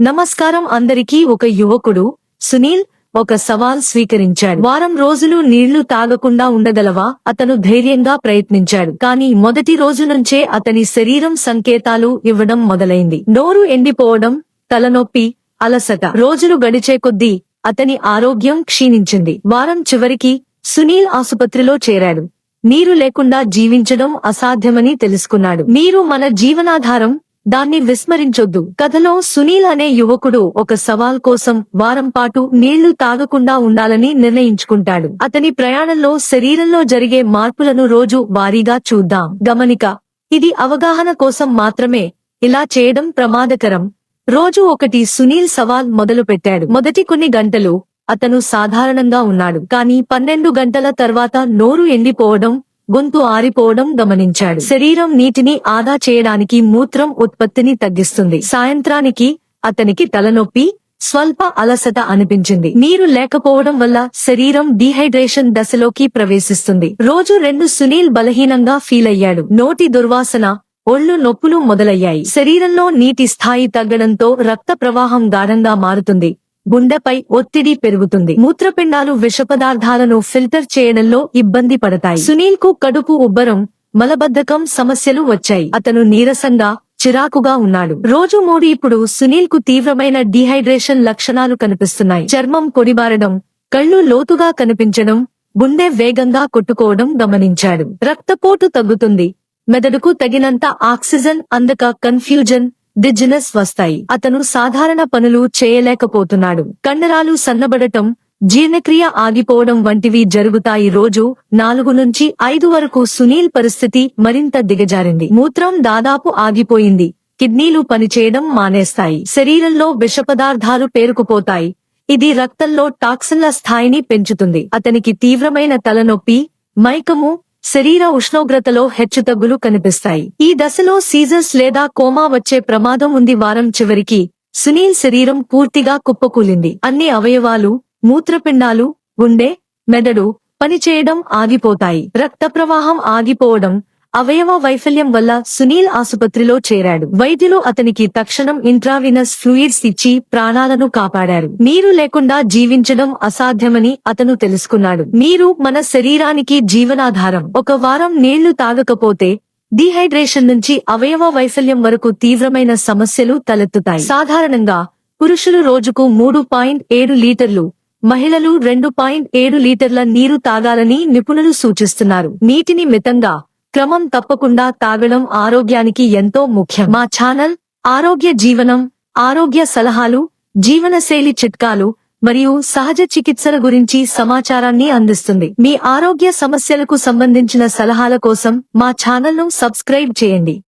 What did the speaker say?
నమస్కారం అందరికీ ఒక యువకుడు సునీల్ ఒక సవాల్ స్వీకరించాడు. వారం రోజులు నీళ్ళు తాగకుండా ఉండగలవా? అతను ధైర్యంగా ప్రయత్నించాడు. కానీ మొదటి రోజు నుంచే అతని శరీరం సంకేతాలు ఇవ్వడం మొదలైంది. నోరు ఎండిపోవడం తలనొప్పి అలసట రోజులు గడిచే కొద్దీ అతని ఆరోగ్యం క్షీణించింది. వారం చివరికి సునీల్ ఆసుపత్రిలో చేరాడు. నీరు లేకుండా జీవించడం అసాధ్యమని తెలుసుకున్నాడు. నీరు మన జీవనాధారం దాన్ని విస్మరించొద్దు. కథలో సునీల్ అనే యువకుడు ఒక సవాల్ కోసం వారం పాటు నీళ్ళు తాగకుండా ఉండాలని నిర్ణయించుకుంటాడు. అతని ప్రయాణంలో శరీరంలో జరిగే మార్పులను రోజు వారీగా చూద్దాం. గమనిక ఇది అవగాహన కోసం మాత్రమే ఇలా చేయడం ప్రమాదకరం. రోజు ఒకటి సునీల్ సవాల్ మొదలు పెట్టాడు మొదటి కొన్ని గంటలు అతను సాధారణంగా ఉన్నాడు. కానీ పన్నెండు గంటల తర్వాత నోరు ఎండిపోవడం గొంతు ఆరిపోవడం గమనించాడు. శరీరం నీటిని ఆదా చేయడానికి మూత్రం ఉత్పత్తిని తగ్గిస్తుంది. సాయంత్రానికి అతనికి తలనొప్పి స్వల్ప అలసట అనిపించింది. నీరు లేకపోవడం వల్ల శరీరం డీహైడ్రేషన్ దశలోకి ప్రవేశిస్తుంది. రోజు రెండు సునీల్ బలహీనంగా ఫీల్ అయ్యాడు. నోటి దుర్వాసన ఒళ్ళు నొప్పులు మొదలయ్యాయి. శరీరంలో నీటి స్థాయి తగ్గడంతో రక్త ప్రవాహం గాఢంగా మారుతుంది. గుండెపై ఒత్తిడి పెరుగుతుంది. మూత్రపిండాలు విష పదార్థాలను ఫిల్టర్ చేయడంలో ఇబ్బంది పడతాయి. సునీల్కు కడుపు ఉబ్బరం మలబద్ధకం సమస్యలు వచ్చాయి. అతను నీరసంగా చిరాకుగా ఉన్నాడు. రోజు మోడీ ఇప్పుడు సునీల్కు తీవ్రమైన డీహైడ్రేషన్ లక్షణాలు కనిపిస్తున్నాయి. చర్మం కొడిబారడం కళ్ళు లోతుగా కనిపించడం గుండె వేగంగా కొట్టుకోవడం గమనించాడు. రక్తపోటు తగ్గుతుంది. మెదడుకు తగినంత ఆక్సిజన్ అందక కన్ఫ్యూజన్ డిజినెస్ వస్తాయి. అతను సాధారణ పనులు చేయలేకపోతున్నాడు. కండరాలు సన్నబడటం జీర్ణక్రియ ఆగిపోవడం వంటివి జరుగుతాయి. రోజు నాలుగు నుంచి ఐదు వరకు సునీల్ పరిస్థితి మరింత దిగజారింది. మూత్రం దాదాపు ఆగిపోయింది. కిడ్నీలు పనిచేయడం మానేస్తాయి. శరీరంలో విష పదార్థాలు పేరుకుపోతాయి. ఇది రక్తంలో టాక్సిన్ల స్థాయిని పెంచుతుంది. అతనికి తీవ్రమైన తలనొప్పి మైకము శరీర ఉష్ణోగ్రతలో హెచ్చుతగ్గులు కనిపిస్తాయి. ఈ దశలో సీజర్స్ లేదా కోమా వచ్చే ప్రమాదం ఉంది. వారం చివరికి సునీల్ శరీరం పూర్తిగా కుప్పకూలింది. అన్ని అవయవాలు మూత్రపిండాలు గుండె మెదడు పనిచేయడం ఆగిపోతాయి. రక్త ప్రవాహం ఆగిపోవడం అవయవ వైఫల్యం వల్ల సునీల్ ఆసుపత్రిలో చేరాడు. వైద్యులు అతనికి తక్షణం ఇంట్రావినస్ ఫ్లూయిడ్స్ ఇచ్చి ప్రాణాలను కాపాడారు. నీరు లేకుండా జీవించడం అసాధ్యమని అతను తెలుసుకున్నాడు. నీరు మన శరీరానికి జీవనాధారం. ఒక వారం నీళ్ళు తాగకపోతే డీహైడ్రేషన్ నుంచి అవయవ వైఫల్యం వరకు తీవ్రమైన సమస్యలు తలెత్తుతాయి. సాధారణంగా పురుషులు రోజుకు మూడు పాయింట్ ఏడు లీటర్లు మహిళలు రెండు పాయింట్ ఏడు లీటర్ల నీరు తాగాలని నిపుణులు సూచిస్తున్నారు. నీటిని మితంగా క్రమం తప్పకుండా తాగడం ఆరోగ్యానికి ఎంతో ముఖ్యం. మా ఛానల్ ఆరోగ్య జీవనం ఆరోగ్య సలహాలు జీవనశైలి చిట్కాలు మరియు సహజ చికిత్సల గురించి సమాచారాన్ని అందిస్తుంది. మీ ఆరోగ్య సమస్యలకు సంబంధించిన సలహాల కోసం మా ఛానల్ను సబ్స్క్రైబ్ చేయండి.